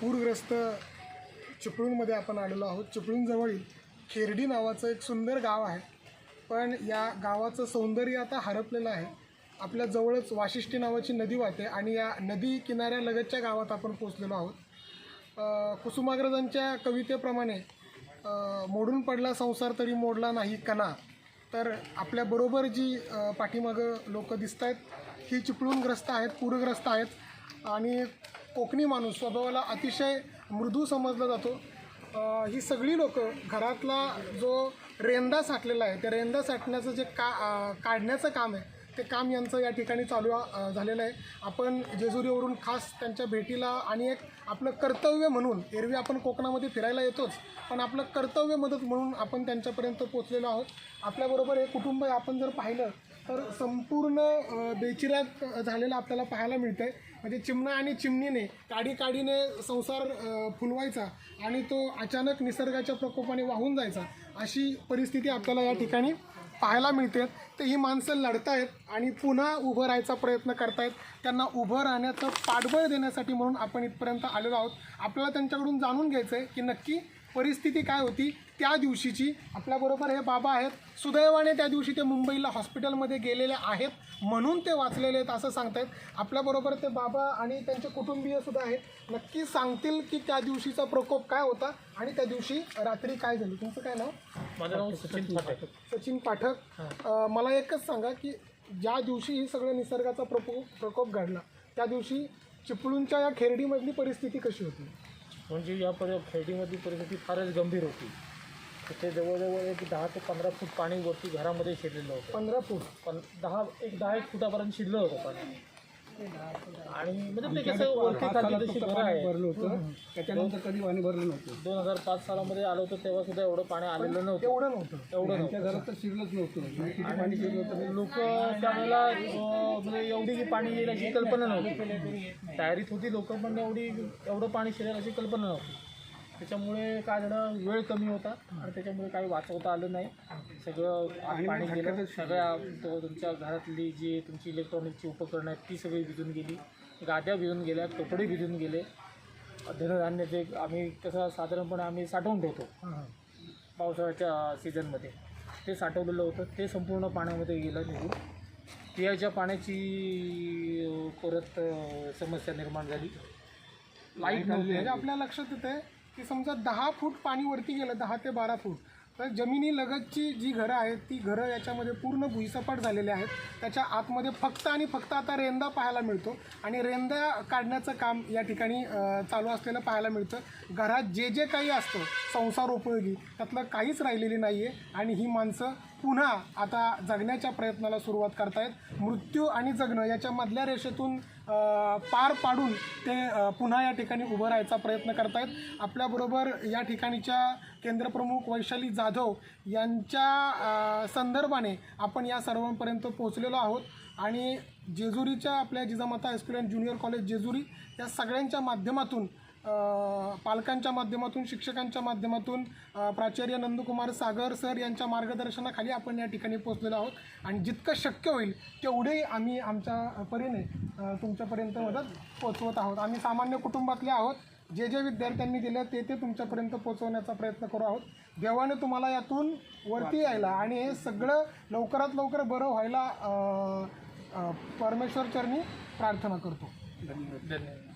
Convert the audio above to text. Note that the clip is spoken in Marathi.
पूरग्रस्त चिपळूणमध्ये आपण आलेलो आहोत. चिपळूणजवळील खेरडी नावाचं एक सुंदर गाव आहे. पण या गावाचं सौंदर्य आता हरपलेलं आहे. आपल्या जवळच वाशिष्ठी नावाची नदी वाहते आणि या नदी किनाऱ्यालगतच्या गावात आपण पोचलेलो आहोत. कुसुमाग्रजांच्या कवितेप्रमाणे मोडून पडला संसार तरी मोडला नाही कणा. तर आपल्याबरोबर जी पाठीमागं लोकं दिसत आहेत ही चिपळूणग्रस्त आहेत पूरग्रस्त आहेत. आणि कोकणी माणूस स्वभावाला अतिशय मृदू समजला जातो. ही सगळी लोकं घरातला जो रेंदा साठलेला आहे त्या रेंदा साठण्याचं जे का काढण्याचं काम आहे ते काम यांचं या ठिकाणी चालू झालेलं आहे. आपण जेजुरीवरून खास त्यांच्या भेटीला आणि एक आपलं कर्तव्य म्हणून एरवी आपण कोकणामध्ये फिरायला येतोच पण आपलं कर्तव्य मदत म्हणून आपण त्यांच्यापर्यंत पोचलेलो आहोत. आपल्याबरोबर हे कुटुंब आपण जर पाहिलं तर संपूर्ण बेचिराग झालेलं आपल्याला पाहायला मिळतं आहे म्हणजे चिमणा आणि चिमणीने काडी काडीने संसार फुलवायचा आणि तो अचानक निसर्गाच्या प्रकोपाने वाहून जायचा. अशी परिस्थिती आपल्याला या ठिकाणी पाहायला मिळते. तर ही माणसं लढतायत आणि पुन्हा उभं राहायचा प्रयत्न करतायत. त्यांना उभं राहण्याचं पाठबळ देण्यासाठी म्हणून आपण इथपर्यंत आलेलो आहोत. आपल्याला त्यांच्याकडून जाणून घ्यायचं आहे की नक्की परिस्थिती काय होती? त्या दिवशीची आपल्याबरोबर हे बाबा आहेत. सुदैवाने त्या दिवशी ते मुंबईला हॉस्पिटलमध्ये गेलेले आहेत. म्हणून ते वाचलेले आहेत असं सांगतायत. आपल्याबरोबर ते बाबा आणि त्यांचे कुटुंबीय सुद्धा आहेत. नक्की सांगतील की त्या दिवशीचा प्रकोप काय होता आणि त्या दिवशी रात्री काय झाली. तुमचं काय नाव? माझं नाव सचिन फाटे सचिन पाठक. मला एकच सांगा की ज्या दिवशी ही सगळं निसर्गाचा प्रकोप प्रकोप घडला त्या दिवशी चिपळूणच्या या खेरडीमधली परिस्थिती कशी होती? म्हणजे या पर खेळडीमधली परिस्थिती फारच गंभीर होती. तिथे जवळजवळ एक दहा ते पंधरा फूट पाणी वरती घरामध्ये शिरलेलं होतं. पंधरा फूट? पण दहा एक दहा एक फुटापर्यंत शिरलं होतं पाणी. आणि म्हणजे ते कसं वरती खाली जशी घरं आहे. भरलं होतं. त्याच्यानंतर कधी पाणी भरलं नव्हतं. दोन हजार पाच सालामध्ये आलं होतं तेव्हा सुद्धा एवढं पाणी आलेलं नव्हतं. एवढं नव्हतं. एवढं आमच्या घरात तर शिरलंच नव्हतं. म्हणजे किती पाणी शिरलं होतं. लोक त्यावेळेला अं, म्हणजे एवढी की पाणी येईल अशी कल्पना नव्हती. तयारीत होती लोक पण एवढी एवढं पाणी शिरेल अशी कल्पना नव्हती. त्याच्यामुळे काय झालं वेळ कमी होता आणि त्याच्यामुळे काही वाचवता आलं नाही. सगळं आत पाणी गेलं. सगळ्या तो तुमच्या घरातली जी तुमची इलेक्ट्रॉनिकची उपकरणं आहेत ती सगळी भिजून गेली. गाद्या भिजून गेल्या कपडे भिजून गेले. धनधान्य जे आम्ही कसं साधारणपणे आम्ही साठवून ठेवतो. पावसाळ्याच्या सीझनमध्ये ते साठवलेलं होतं. ते संपूर्ण पाण्यामध्ये गेलं निघून. पियाच्या पाण्याची परत समस्या निर्माण झाली. लाइट नव्हती. म्हणजे आपल्या लक्षात येते की समजा दहा फूट पाणी वरती गेलं दहा ते बारा फूट तर जमिनी लगतची जी घरं आहेत ती घरं याच्यामध्ये पूर्ण भुईसपाट झालेली आहेत. त्याच्या आतमध्ये फक्त आणि फक्त आता रेंदा पाहायला मिळतो आणि रेंदा काढण्याचं काम या ठिकाणी चालू असलेलं पाहायला मिळतं. घरात जे जे काही असतं संसार उपयोगी त्यातलं काहीच राहिलेली नाही आहे आणि ही माणसं पुन्हा आता जगण्याच्या प्रयत्नाला सुरुवात करतायत. मृत्यू आणि जगणं याच्या मधल्या रेषेतून पार पाडून ते पुन्हा या ठिकाणी उभं राहायचा प्रयत्न करतायत. आपल्याबरोबर या ठिकाणीच्या केंद्रप्रमुख वैशाली जाधव यांच्या संदर्भाने आपण या सर्वांपर्यंत पोहोचलेलो आहोत. आणि जेजुरीच्या आपल्या Jijamata high school and junior college Jejuri या सगळ्यांच्या माध्यमातून पालकांच्या माध्यमातून शिक्षकांच्या माध्यमातून प्राचार्य नंदकुमार सागर सर यांच्या मार्गदर्शनाखाली आपण या ठिकाणी पोचलेलो आहोत. आणि जितकं शक्य होईल तेवढेही आम्ही आमच्या परीने तुमच्यापर्यंत मदत पोचवत आहोत. आम्ही सामान्य कुटुंबातले आहोत. जे जे विद्यार्थ्यांनी दिलं ते ते तुमच्यापर्यंत पोहोचवण्याचा प्रयत्न करू आहोत. देवाने तुम्हाला यातून वरती यायला आणि हे सगळं लवकरात लवकर बरं व्हायला परमेश्वर चरणी प्रार्थना करतो. धन्यवाद. धन्यवाद.